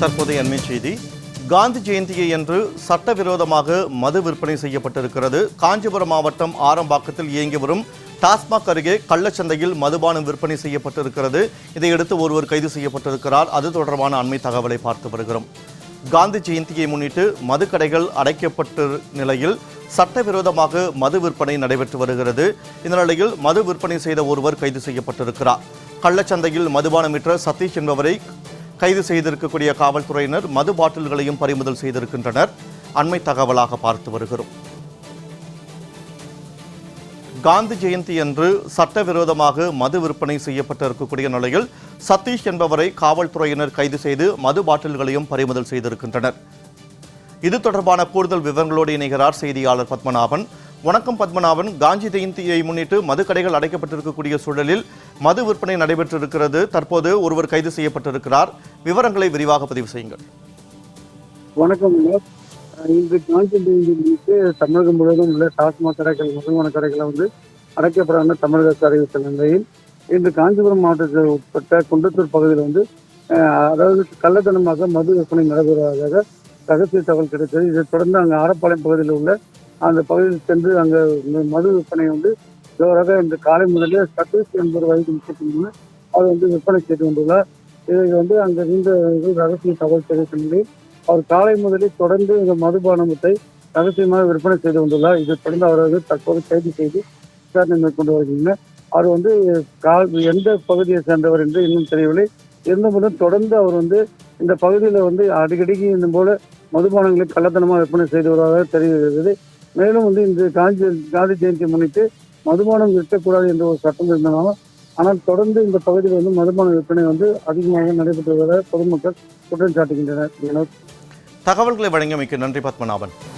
தற்போதைய அண்மை செய்தி. காந்தி ஜெயந்தியை என்று சட்டவிரோதமாக மது விற்பனை செய்யப்பட்டிருக்கிறது. காஞ்சிபுரம் மாவட்டம் ஆரம்பாக்கத்தில் இயங்கி வரும் டாஸ்மாக் அருகே கள்ளச்சந்தையில் மதுபானம் விற்பனை செய்யப்பட்டிருக்கிறது. இதையடுத்து ஒருவர் கைது செய்யப்பட்டிருக்கிறார். அது தொடர்பான அண்மை தகவலை பார்த்து வருகிறோம். காந்தி ஜெயந்தியை முன்னிட்டு மதுக்கடைகள் அடைக்கப்பட்ட நிலையில் சட்டவிரோதமாக மது விற்பனை நடைபெற்று வருகிறது. இந்த நிலையில் மது விற்பனை செய்த ஒருவர் கைது செய்யப்பட்டிருக்கிறார். கள்ளச்சந்தையில் மதுபானமிற்ற சதீஷ் என்பவரை கைது செய்திருக்கக்கூடிய காவல்துறையினர் மது பாட்டில்களையும் பறிமுதல் செய்திருக்கின்றனர். அண்மை தகவலாக பார்த்து வருகிறோம். காந்தி ஜெயந்தி அன்று சட்டவிரோதமாக மது விற்பனை செய்யப்பட்டிருக்கக்கூடிய நிலையில் சதீஷ் என்பவரை காவல்துறையினர் கைது செய்து மது பாட்டில்களையும் பறிமுதல் செய்திருக்கின்றனர். இது தொடர்பான கூடுதல் விவரங்களோடு இணைகிறார் செய்தியாளர் பத்மநாபன். வணக்கம் பத்மநாபன். காந்தி ஜெயந்தியை முன்னிட்டு மதுக்கடைகள் அடைக்கப்பட்டிருக்கக்கூடிய சூழலில் மது விற்பனை நடைபெற்றிருக்கிறது. தற்போது ஒருவர் கைது செய்யப்பட்டிருக்கிறார். விவரங்களை விரிவாக பதிவு செய்யுங்கள். வணக்கம் இன்று காந்தி ஜெயந்தி முன்னிட்டு தமிழகம் முழுவதும் உள்ள டாஸ்மாக் கடைகள் மதுபான கடைகளை வந்து அடைக்கப்படாமல் தமிழக அரசு அறிவித்த நிலையில் இன்று காஞ்சிபுரம் மாவட்டத்தில் உட்பட்ட குன்றத்தூர் பகுதியில் வந்து அதாவது கள்ளத்தனமாக மது விற்பனை நடைபெறுவதாக ரகசிய தகவல் கிடைத்தது. இதைத் தொடர்ந்து அங்கே ஆரப்பாளையம் பகுதியில் உள்ள அந்த பகுதியில் சென்று அங்கே மது விற்பனை வந்து ஜோராக இந்த காலை முதலே சதீஷ் என்பது வயது முப்பத்தி மூணு அவர் வந்து விற்பனை செய்து கொண்டுள்ளார். இதை வந்து அங்கே இருந்த ரகசிய தகவல் தெரிவித்த அவர் காலை முதலே தொடர்ந்து இந்த மதுபானத்தை ரகசியமாக விற்பனை செய்து கொண்டுள்ளார். இதை தொடர்ந்து அவர் வந்து தற்போது கைது செய்து விசாரணை மேற்கொண்டு வருகின்றனர். அவர் வந்து கால் எந்த பகுதியை சேர்ந்தவர் என்று இன்னும் தெரியவில்லை. இருந்தபோதும் தொடர்ந்து அவர் வந்து இந்த பகுதியில் வந்து அடிக்கடிக்கு இந்த போல மதுபானங்களை கள்ளத்தனமாக விற்பனை செய்து வருவதாக தெரிவிக்கிறது மேலும் வந்து இந்த காந்தி காந்தி ஜெயந்தி முன்னிட்டு மதுபானம் விற்கக்கூடாது என்ற ஒரு சட்டம் இருந்தனாலும் ஆனால் தொடர்ந்து இந்த பகுதியில் வந்து மதுபான விற்பனை வந்து அதிகமாக நடைபெற்று வருவதாக பொதுமக்கள் குற்றம் சாட்டுகின்றனர். தகவல்களை வழங்கியமைக்கு நன்றி பத்மநாபன்.